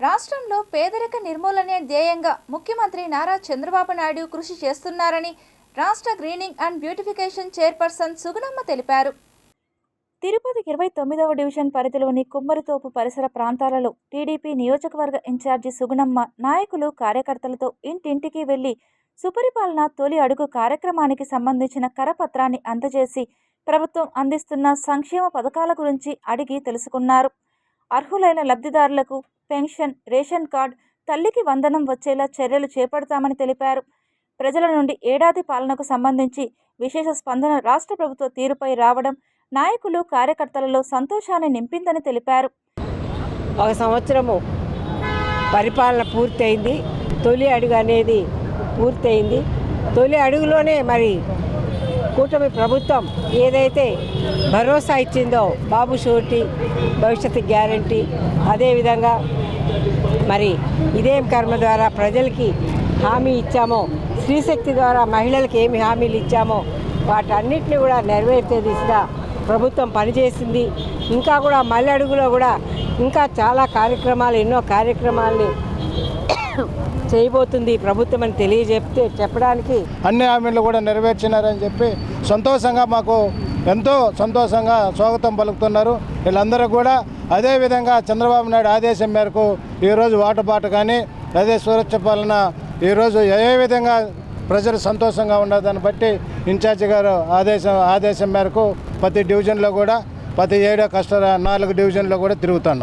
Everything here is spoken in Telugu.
రాష్ట్రంలో పేదరిక నిర్మూలనే ధ్యేయంగా ముఖ్యమంత్రి నారా చంద్రబాబు నాయుడు కృషి చేస్తున్నారని రాష్ట్ర greening and beautification chairperson Sugunamma తెలిపారు. తిరుపతి ఇరవై తొమ్మిదవ డివిజన్ పరిధిలోని కుమ్మరితోపు పరిసర ప్రాంతాలలో టీడీపీ నియోజకవర్గ ఇన్ఛార్జి సుగుణమ్మ నాయకులు కార్యకర్తలతో ఇంటింటికి వెళ్ళి సుపరిపాలన తొలి అడుగు కార్యక్రమానికి సంబంధించిన కరపత్రాన్ని అందజేసి ప్రభుత్వం అందిస్తున్న సంక్షేమ పథకాల గురించి అడిగి తెలుసుకున్నారు. అర్హులైన లబ్ధిదారులకు పెన్షన్ రేషన్ కార్డ్ తల్లికి వందనం వచ్చేలా చర్యలు చేపడతామని తెలిపారు. ప్రజల నుండి ఏడాది పాలనకు సంబంధించి విశేష స్పందన రాష్ట్ర ప్రభుత్వ తీరుపై రావడం నాయకులు కార్యకర్తలలో సంతోషాన్ని నింపిందని తెలిపారు. ఒక సంవత్సరము పరిపాలన పూర్తయింది. తొలి అడుగు అనేది పూర్తయింది. తొలి అడుగులోనే మరి కూటమి ప్రభుత్వం ఏదైతే భరోసా ఇచ్చిందో బాబు షూరిటీ భవిష్యత్తు గ్యారంటీ అదేవిధంగా మరి ఇదేం కర్మ ద్వారా ప్రజలకి హామీ ఇచ్చామో స్త్రీశక్తి ద్వారా మహిళలకు ఏమి హామీలు ఇచ్చామో వాటన్నిటిని కూడా నెరవేర్చే దిశగా ప్రభుత్వం పనిచేసింది. ఇంకా కూడా మళ్ళీ అడుగులో కూడా ఇంకా చాలా కార్యక్రమాలు ఎన్నో కార్యక్రమాల్ని చేయబోతుంది ప్రభుత్వం అని తెలియజెప్తే చెప్పడానికి అన్ని హామీలు కూడా నెరవేర్చినారని చెప్పి సంతోషంగా మాకు ఎంతో సంతోషంగా స్వాగతం పలుకుతున్నారు. వీళ్ళందరూ కూడా అదేవిధంగా చంద్రబాబు నాయుడు ఆదేశం మేరకు ఈరోజు వాటపాట కానీ అదే సురక్ష పాలన ఈరోజు ఏ విధంగా ప్రజలు సంతోషంగా ఉన్నదాన్ని బట్టి ఇన్ఛార్జి గారు ఆదేశం ఆదేశం మేరకు ప్రతి డివిజన్లో కూడా ప్రతి ఏడో కష్ట నాలుగు డివిజన్లో కూడా తిరుగుతున్నాం.